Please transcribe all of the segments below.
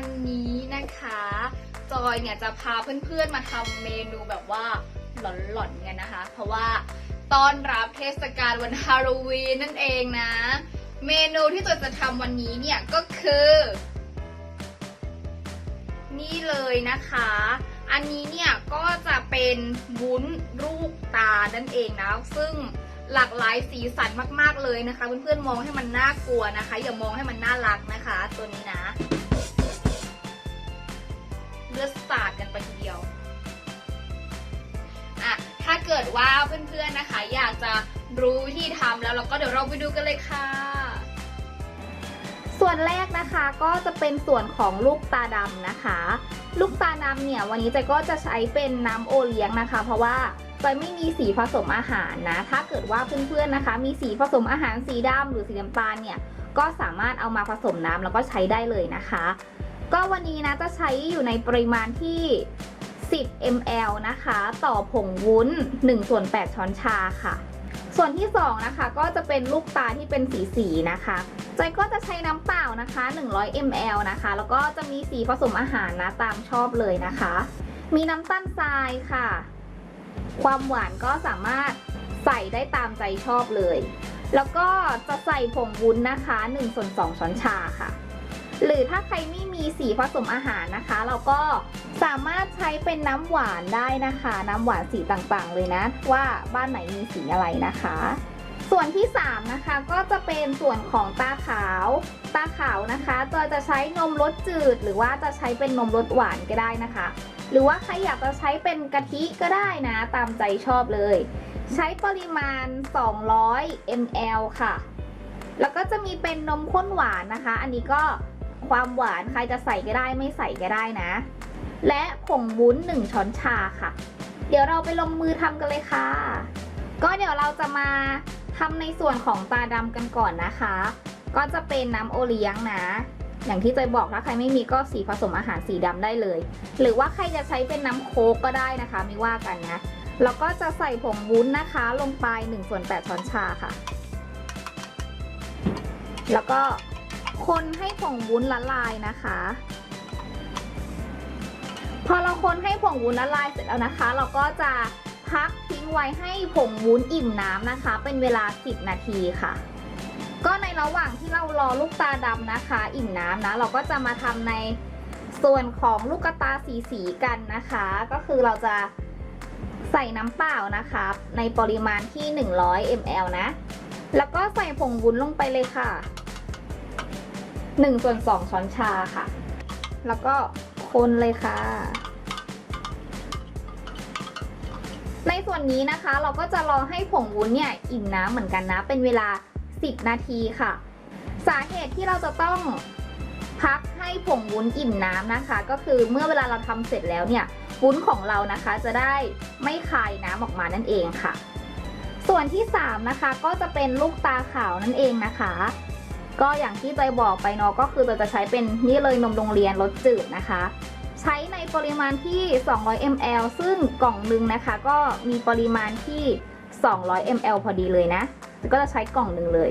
วันนี้นะคะ จอยเนี่ยจะพาเพื่อนๆมาทำเมนูแบบว่าหลอนๆกันนะคะ เพราะว่าต้อนรับเทศกาลวันฮาโลวีนนั่นเองนะ เมนูที่จอยจะทำวันนี้เนี่ยก็คือ นี่เลยนะคะ อันนี้เนี่ยก็จะเป็นวุ้นลูกตานั่นเองนะ ซึ่งหลากหลายสีสันมาก ๆ เลยนะคะ เพื่อนๆมองให้มันน่ากลัวนะคะ อย่ามองให้มันน่ารักนะคะ ตัวนี้นะ เลือดสาดกันไปทีเดียวอะถ้าเกิดว่าเพื่อนๆนะคะ อยากจะรู้วิธีทำแล้วเราก็เดี๋ยวเราไปดูกันเลยค่ะ ส่วนแรกนะคะก็จะเป็นส่วนของลูกตาดำนะคะ ลูกตาดำเนี่ยวันนี้เจก็จะใช้เป็นน้ำโอเลี้ยงนะคะ เพราะว่าจอยไม่มีสีผสมอาหารนะ ถ้าเกิดว่าเพื่อนๆนะคะ มีสีผสมอาหารสีดำหรือสีน้ำตาลเนี่ย ก็สามารถเอามาผสมน้ำแล้วก็ใช้ได้เลยนะคะ ก็วันนี้นะจะใช้อยู่ในปริมาณที่ 10 ml นะคะ ต่อผงวุ้น 1 ส่วน 8 ช้อนชาค่ะ ส่วนที่สองนะคะ ก็จะเป็นลูกตาที่เป็นสีสีนะคะจอยก็จะใช้น้ำเปล่านะคะ 100 ml นะคะ แล้วก็จะมีสีผสมอาหารนะตามชอบเลยนะคะ มีน้ำตาลทรายค่ะ ความหวานก็สามารถใส่ได้ตามใจชอบเลย แล้วก็จะใส่ผงวุ้นนะคะ1ส่วน2ช้อนชาค่ะ หรือถ้าใครไม่มีสีผสมอาหารนะคะ เราก็สามารถใช้เป็นน้ำหวานได้นะคะ น้ำหวานสีต่างๆ เลยนะ ว่าบ้านไหนมีสีอะไรนะคะ ส่วนที่ 3 นะคะก็จะเป็นส่วนของตาขาว ตาขาวนะคะจอยจะใช้นมรสจืด หรือว่าจะใช้เป็นนมรสหวานก็ได้นะคะ หรือว่าใครอยากจะใช้เป็นกะทิก็ได้นะ ตามใจชอบเลย ใช้ปริมาณ 200 ml ค่ะ แล้วก็จะมีเป็นนมข้นหวานนะคะ อันนี้ก็ ความหวานใครจะใส่ก็ได้ไม่ใส่ก็ได้นะ และผงวุ้น 1 ช้อนชาค่ะ เดี๋ยวเราไปลงมือทำกันเลยค่ะ ก็เดี๋ยวเราจะมาทำในส่วนของตาดำกันก่อนนะคะ ก็จะเป็นน้ำโอเลี้ยงนะ อย่างที่จอยบอกถ้าใครไม่มีก็สีผสมอาหารสีดำได้เลย หรือว่าใครจะใช้เป็นน้ำโค้กก็ได้นะคะ ไม่ว่ากันนะแล้วก็จะใส่ผงวุ้นนะคะลงไป1ส่วน8ช้อนชาค่ะ แล้วก็ คนให้ผงวุ้นละลายนะคะ พอเราคนให้ผงวุ้นละลายเสร็จแล้วนะคะ เราก็จะพักทิ้งไว้ให้ผงวุ้นอิ่มน้ำนะคะ เป็นเวลา 10 นาทีค่ะ ก็ในระหว่างที่เรารอลูกตาดำนะคะ อิ่มน้ำนะ เราก็จะมาทำในส่วนของลูกตาสีสีๆกันนะคะ ก็คือเราจะใส่น้ำเปล่านะคะในปริมาณที่ 100 ml นะ แล้วก็ใส่ผงวุ้นลงไปเลยค่ะ 1ส่วน2ช้อนชาค่ะ แล้วก็คนเลยค่ะ ในส่วนนี้นะคะเราก็จะรอให้ผงวุ้นเนี่ยอิ่มน้ำเหมือนกันนะ เป็นเวลา 10 นาทีค่ะ สาเหตุที่เราจะต้องพักให้ผงวุ้นอิ่มน้ำนะคะ ก็คือเมื่อเวลาเราทำเสร็จแล้วเนี่ยวุ้นของเรานะคะจะได้ไม่คายน้ำออกมานั่นเองค่ะ ส่วนที่ 3 นะคะก็จะเป็นลูกตาขาวนั่นเองนะคะ ก็อย่างที่ใจบอกไปเนาะก็คือเราจะใช้เป็นนี่เลยนมโรงเรียนรสจืดนะคะ ใช้ในปริมาณที่ 200 ml ซึ่งกล่องหนึ่งนะคะ ก็มีปริมาณที่ 200 ml พอดีเลยนะ ก็จะใช้กล่องหนึ่งเลย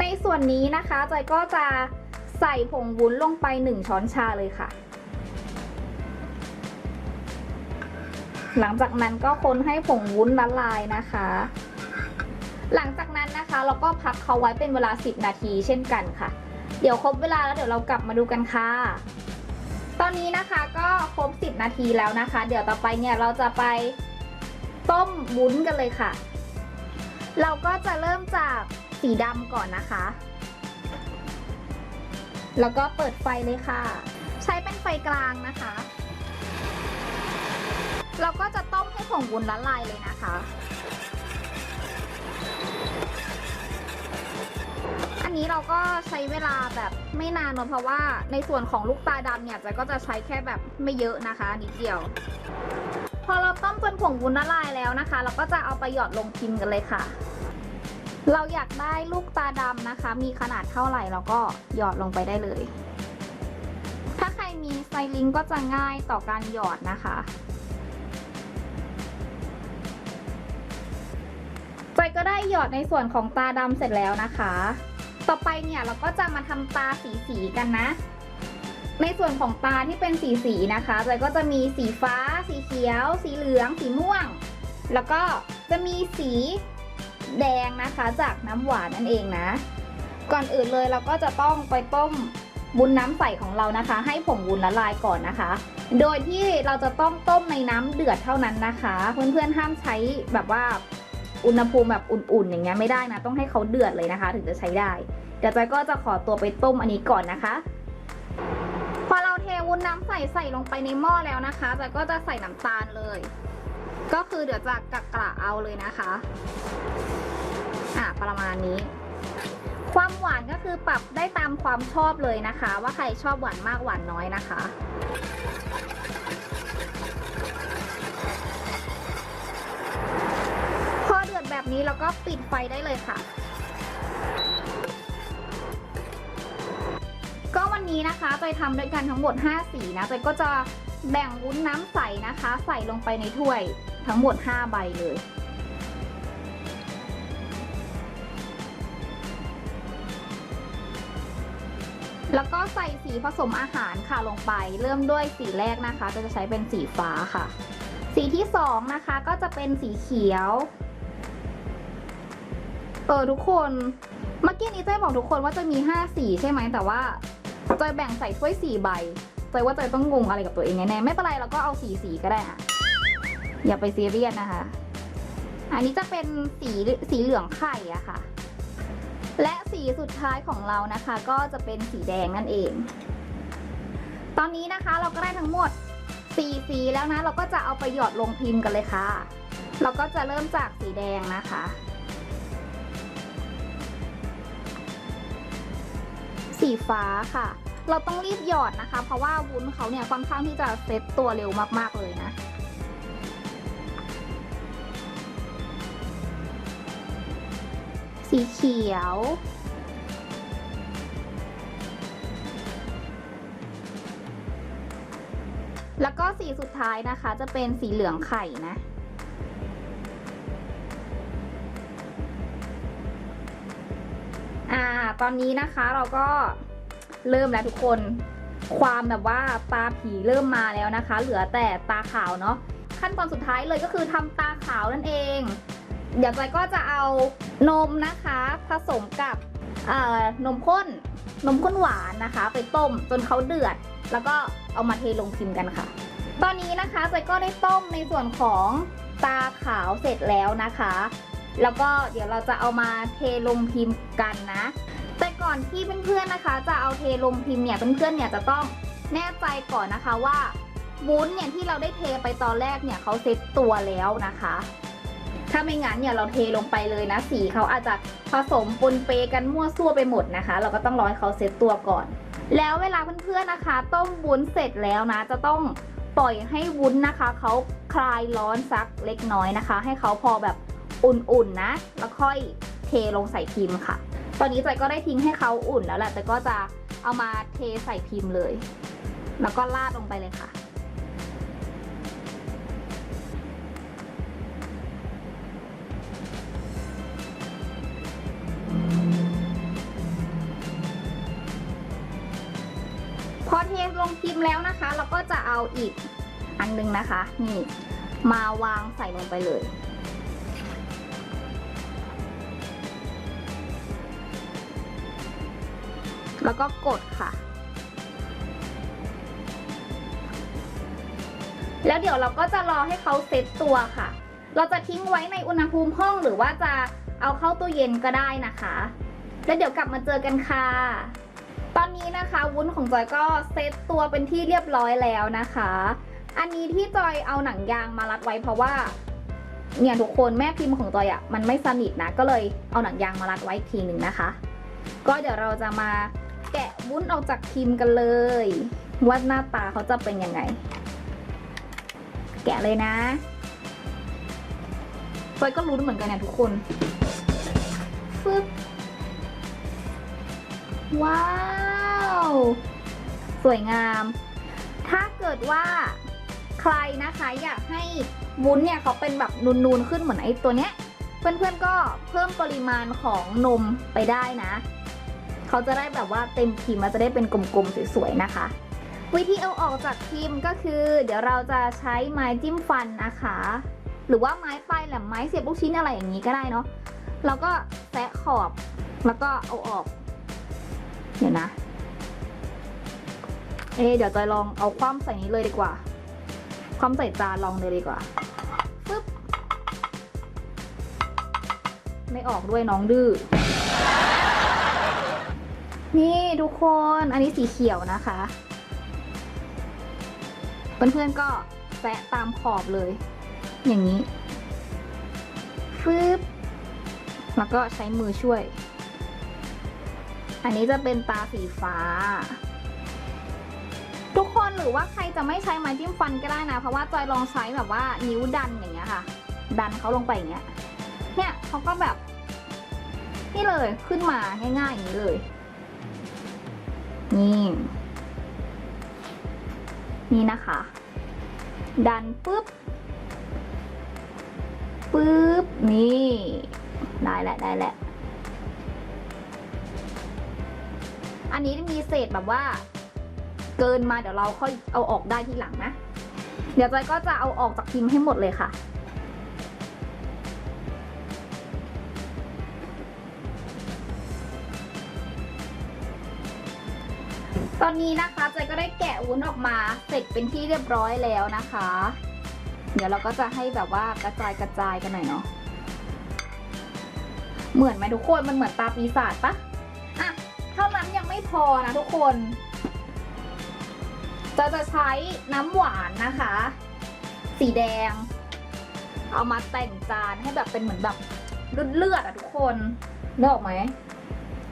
ในส่วนนี้นะคะจอยก็จะใส่ผงวุ้นลงไป 1 ช้อนชาเลยค่ะ หลังจากนั้นก็คนให้ผงวุ้นละลายนะคะ หลังจากนั้นนะคะ เราก็พักเขาไว้เป็นเวลา 10 นาทีเช่นกันค่ะ เดี๋ยวครบเวลาแล้วเดี๋ยวเรากลับมาดูกันค่ะ ตอนนี้นะคะก็ครบ 10 นาทีแล้วนะคะ เดี๋ยวต่อไปเนี่ยเราจะไปต้มวุ้นกันเลยค่ะ เราก็จะเริ่มจากสีดำก่อนนะคะ แล้วก็เปิดไฟเลยค่ะ ใช้เป็นไฟกลางนะคะ เราก็จะต้มให้ผงวุ้นละลายเลยนะคะ อันนี้เราก็ใช้เวลาแบบไม่นานเนอะเพราะว่าในส่วนของลูกตาดำเนี่ยจะก็จะใช้แค่แบบไม่เยอะนะคะนิดเดียว พอเราต้มจนผงวุ้นละลายแล้วนะคะ เราก็จะเอาไปหยอดลงพิมพ์กันเลยค่ะ เราอยากได้ลูกตาดำนะคะ มีขนาดเท่าไหร่เราก็หยอดลงไปได้เลย ถ้าใครมีไซลิงก็จะง่ายต่อการหยอดนะคะ จอยก็ได้หยอดในส่วนของตาดำเสร็จแล้วนะคะ ต่อไปเนี่ยเราก็จะมาทำตาสีสีกันนะ ในส่วนของตาที่เป็นสีสีนะคะจอยก็จะมีสีฟ้า สีเขียว สีเหลือง สีม่วง แล้วก็จะมีสีแดงนะคะจากน้ำหวานนั่นเองนะ ก่อนอื่นเลยเราก็จะต้องไปต้มวุ้นน้ำใสของเรานะคะ ให้ผงวุ้นละลายก่อนนะคะ โดยที่เราจะต้องต้มในน้ำเดือดเท่านั้นนะคะ เพื่อนๆห้ามใช้แบบว่า อุณหภูมิแบบอุ่นๆ อย่างเงี้ยไม่ได้นะ ต้องให้เขาเดือดเลยนะคะ ถึงจะใช้ได้ เดี๋ยวจอยก็จะขอตัวไปต้มอันนี้ก่อนนะคะ พอเราเทวุ้นน้ำใส่ใส่ลงไปในหม้อแล้วนะคะจอยก็จะใส่น้ำตาลเลย ก็คือเดี๋ยวจะกะกระเอาเลยนะคะ อะประมาณนี้ ความหวานก็คือปรับได้ตามความชอบเลยนะคะ ว่าใครชอบหวานมากหวานน้อยนะคะ นี้เราก็ปิดไฟได้เลยค่ะ ก็วันนี้นะคะไปทำด้วยกันทั้งหมด 5 สีนะไปก็จะแบ่งวุ้นน้ำใสนะคะ ใส่ลงไปในถ้วยทั้งหมด 5 ใบเลยแล้วก็ใส่สีผสมอาหารค่ะลงไป เริ่มด้วยสีแรกนะคะ จะจะใช้เป็นสีฟ้าค่ะ สีที่สองนะคะก็จะเป็นสีเขียว เออทุกคนเมื่อกี้นี้เจ้ยบอกทุกคนว่าจะมีห้าสีใช่ไหมแต่ว่าเจอยแบ่งใส่ถ้วยสี่ใบเจอยว่าเจอยต้องงงอะไรกับตัวเองแน่ๆไม่เป็นไรเราก็เอาสีสีก็ได้อะอย่าไปซีเรียสนะคะ อันนี้จะเป็นสีสีเหลืองไข่อะค่ะ และสีสุดท้ายของเรานะคะ ก็จะเป็นสีแดงนั่นเอง ตอนนี้นะคะเราก็ได้ทั้งหมดสีสีแล้วนะ เราก็จะเอาไปหยอดลงพิมพ์กันเลยค่ะ เราก็จะเริ่มจากสีแดงนะคะ สีฟ้าค่ะ เราต้องรีบหยอดนะคะ เพราะว่าวุ้นเขาเนี่ยค่อนข้างที่จะเซ็ตตัวเร็วมากๆเลยนะสีเขียว แล้วก็สีสุดท้ายนะคะจะเป็นสีเหลืองไข่นะ ตอนนี้นะคะเราก็เริ่มแล้วทุกคน ความแบบว่าตาผีเริ่มมาแล้วนะคะ เหลือแต่ตาขาวเนาะขั้นตอนสุดท้ายเลยก็คือทำตาขาวนั่นเองเดี๋ยวจอยก็จะเอานมนะคะ ผสมกับนมข้นนมข้นหวานนะคะ ไปต้มจนเขาเดือด แล้วก็เอามาเทลงพิมพ์กันค่ะ ตอนนี้นะคะจอยก็ได้ต้มในส่วนของตาขาวเสร็จแล้วนะคะ แล้วก็เดี๋ยวเราจะเอามาเทลงพิมพ์กันนะ แต่ก่อนที่เพื่อนๆนะคะ จะเอาเทลงพิมพ์เนี่ยเพื่อนๆเนี่ยจะต้องแน่ใจก่อนนะคะว่าวุ้นเนี่ยที่เราได้เทไปตอนแรกเนี่ยเขาเซ็ตตัวแล้วนะคะ ถ้าไม่งั้นเนี่ยเราเทลงไปเลยนะสีเขาอาจจะผสมปนเปกันมั่วซั่วไปหมดนะคะ เราก็ต้องรอให้เขาเซ็ตตัวก่อน แล้วเวลาเพื่อนๆนะคะ ต้มวุ้นเสร็จแล้วนะ จะต้องปล่อยให้วุ้นนะคะเขาคลายร้อนสักเล็กน้อยนะคะ ให้เขาพอแบบอุ่นๆนะ แล้วค่อยเทลงใส่พิมพ์ค่ะ ตอนนี้จอยก็ได้ทิ้งให้เขาอุ่นแล้วแหละแต่ก็จะเอามาเทใส่พิมพ์เลย แล้วก็ราดลงไปเลยค่ะ พอเทลงพิมพ์แล้วนะคะ เราก็จะเอาอีกอันหนึงนะคะ นี่ มาวางใส่ลงไปเลย แล้วก็กดค่ะ แล้วเดี๋ยวเราก็จะรอให้เขาเซตตัวค่ะ เราจะทิ้งไว้ในอุณหภูมิห้องหรือว่าจะเอาเข้าตู้เย็นก็ได้นะคะ แล้วเดี๋ยวกลับมาเจอกันค่ะ ตอนนี้นะคะวุ้นของจอยก็เซตตัวเป็นที่เรียบร้อยแล้วนะคะ อันนี้ที่จอยเอาหนังยางมารัดไว้เพราะว่าเนี่ยทุกคนแม่พิมพ์ของจอยอะ่ะมันไม่สนิทนะก็เลยเอาหนังยางมารัดไว้ทีหนึ่งนะคะ ก็เดี๋ยวเราจะมา แกะวุ้นออกจากพิมพ์กันเลย ว่าหน้าตาเขาจะเป็นยังไง แกะเลยนะจอยก็รู้เหมือนกันเนะทุกคนฟึบว้าว สวยงาม ถ้าเกิดว่าใครนะคะอยากให้วุ้นเนี่ยเขาเป็นแบบนูนๆขึ้นเหมือนไอ้ตัวเนี้ย เพื่อนๆก็เพิ่มปริมาณของนมไปได้นะ เขาจะได้แบบว่าเต็มพิมพ์แล้วจะได้เป็นกลมๆสวยๆนะคะ วิธีเอาออกจากพิมพ์ก็คือ เดี๋ยวเราจะใช้ไม้จิ้มฟันนะคะ หรือว่าไม้ปลายแหลมไม้เสียบลูกชิ้นอะไรอย่างนี้ก็ได้เนาะแล้วก็แซะขอบแล้วก็เอาออก เดี๋ยวนะ เอะเดี๋ยวจอยลองเอาคว่ำใส่นี้เลยดีกว่า คว่ำใส่จานลองเลยดีกว่าปึ๊บ ไม่ออกด้วยน้องดื้อ นี่ทุกคนอันนี้สีเขียวนะคะ เพื่อนๆก็แซะตามขอบเลย อย่างนี้ฟึบแล้วก็ใช้มือช่วย อันนี้จะเป็นตาสีฟ้า ทุกคนหรือว่าใครจะไม่ใช้ไม้จิ้มฟันก็ได้นะ เพราะว่าจอยลองใช้แบบว่านิ้วดันอย่างเงี้ยค่ะ ดันเขาลงไปอย่างเงี้ย เนี่ยเขาก็แบบ นี่เลยขึ้นมาง่ายๆอย่างนี้เลย นี่ นี่นะคะ ดันปุ๊บปุ๊บ นี่ ได้แหละได้แหละ อันนี้มีเศษแบบว่า เกินมาเดี๋ยวเราค่อยเอาออกได้ทีหลังนะ เดี๋ยวจอยก็จะเอาออกจากพิมพ์ให้หมดเลยค่ะ ตอนนี้นะคะจอยก็ได้แกะวุ้นออกมาเสร็จเป็นที่เรียบร้อยแล้วนะคะ เดี๋ยวเราก็จะให้แบบว่ากระจายกระจายกันหน่อยเนาะเหมือนไหมทุกคนมันเหมือนตาปีศาจปะอะเท่านั้นยังไม่พอนะทุกคนจะจะใช้น้ำหวานนะคะ สีแดง เอามาแต่งจานให้แบบเป็นเหมือนแบบเลือดๆอะทุกคนนึกออกไหม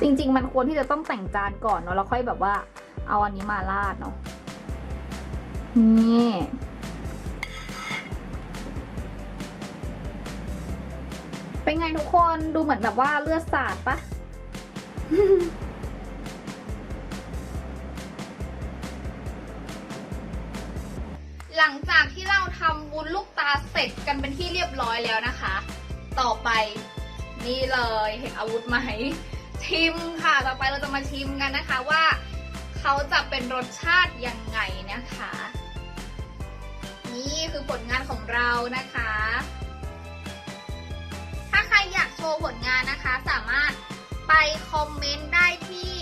จริง ๆ มันควรที่จะต้องแต่งจานก่อนเนาะแล้วค่อยแบบว่า เอาอันนี้มาราดเนาะนี่เป็นไงทุกคนดูเหมือนแบบว่าเลือดสาดปะหลังจากที่เราทำวุ้นลูกตาเสร็จกันเป็นที่เรียบร้อยแล้วนะคะ ต่อไปนี่เลยเห็นอาวุธไหม ชิมค่ะ ต่อไปเราจะมาชิมกันนะคะว่าเขาจะเป็นรสชาติยังไงนะคะ นี่คือผลงานของเรานะคะ ถ้าใครอยากโชว์ผลงานนะคะ สามารถไปคอมเมนต์ได้ที่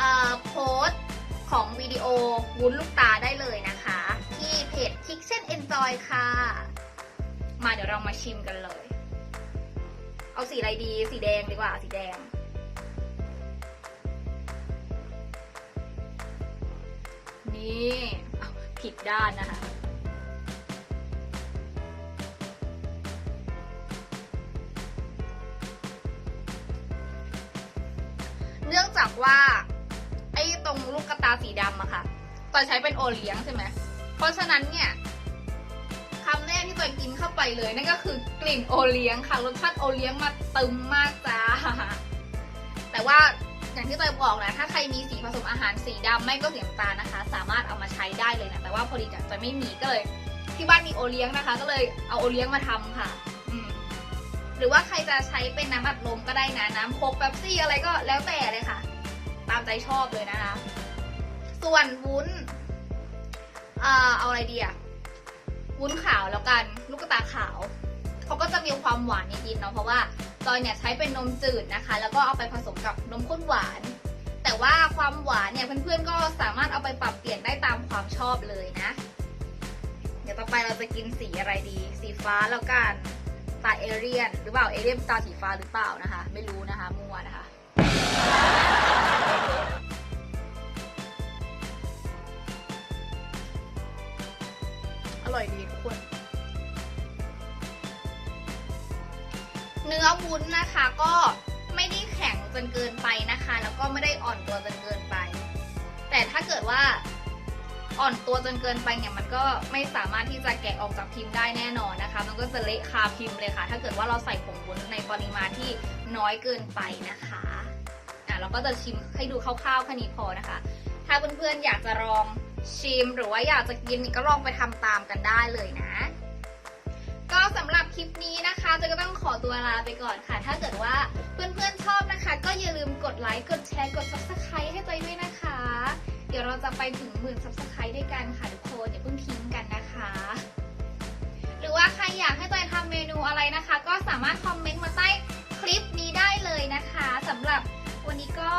อ่อโพสต์ของวิดีโอวุ้นลูกตาได้เลยนะคะ ที่เพจ Kitchen Enjoy ค่ะ มาเดี๋ยวเรามาชิมกันเลย เอาสีอะไรดี สีแดงดีกว่า สีแดง นี่ผิดด้านนะคะเนื่องจากว่าไอ้ตรงลูกกระตาสีดำอะค่ะตอนใช้เป็นโอเลี้ยงใช่ไหม เพราะฉะนั้นเนี่ยคำแรกที่ตอนกินเข้าไปเลยนั่นก็คือกลิ่นโอเลี้ยงค่ะรสชาติโอเลี้ยงมาตึมมากจ้าแต่ว่า อย่างที่เตยบอกนะถ้าใครมีสีผสมอาหารสีดำไม่ก็สีน้ำตาลนะคะ สามารถเอามาใช้ได้เลยนะแต่ว่าพอดีจะจะไม่มีก็เลยที่บ้านมีโอเลี้ยงนะคะ ก็เลยเอาโอเลี้ยงมาทำค่ะหรือว่าใครจะใช้เป็นน้ำอัดลมก็ได้นะ น้ำโคกแป๊บซี่อะไรก็แล้วแต่เลยค่ะ ตามใจชอบเลยนะคะ ส่วนวุ้นเอ่อเอาอะไรดีอะวุ้นขาวแล้วกัน ลูกกระตาขาวเขาก็จะมีความหวานนิดๆเนาะเพราะว่า จอยเนี่ยใช้เป็นนมจืดนะคะ แล้วก็เอาไปผสมกับนมข้นหวาน แต่ว่าความหวานเนี่ยเพื่อนๆก็สามารถเอาไปปรับเปลี่ยนได้ตามความชอบเลยนะ เดี๋ยวต่อไปเราจะกินสีอะไรดี สีฟ้าแล้วกันตาเอเรียน หรือเปล่าเอเรียนตาสีฟ้าหรือเปล่านะคะ ไม่รู้นะคะมัวนะคะอร่อยดีทุกคน เนื้อวุ้นนะคะก็ไม่ได้แข็งจนเกินไปนะคะ แล้วก็ไม่ได้อ่อนตัวจนเกินไป แต่ถ้าเกิดว่าอ่อนตัวจนเกินไปเนี่ยมันก็ไม่สามารถที่จะแกะออกจากพิมพ์ได้แน่นอนนะคะ มันก็จะเละคาพิมพ์เลยค่ะ ถ้าเกิดว่าเราใส่ผงวุ้นในปริมาณที่น้อยเกินไปนะคะอะเราก็จะชิมให้ดูคร่าวๆแค่นี้พอนะคะ ถ้าเพื่อนๆอยากจะลองชิมหรือว่าอยากจะกินก็ลองไปทำตามกันได้เลยนะ ก็สำหรับคลิปนี้นะคะเจะก็ต้องขอตัวลาไปก่อนค่ะ ถ้าเกิดว่าเพื่อนๆชอบนะคะ ก็อย่าลืมกดไลค์ กดแชร์ กด subscribe ให้จอยด้วยนะคะ เดี๋ยวเราจะไปถึงหมื่น subscribe ด้วยกันค่ะทุกคนอย่าเพิ่งทิ้งกันนะคะ หรือว่าใครอยากให้จอยทำเมนูอะไรนะคะ ก็สามารถคอมเมนต์มาใต้คลิปนี้ได้เลยนะคะสำหรับวันนี้ก็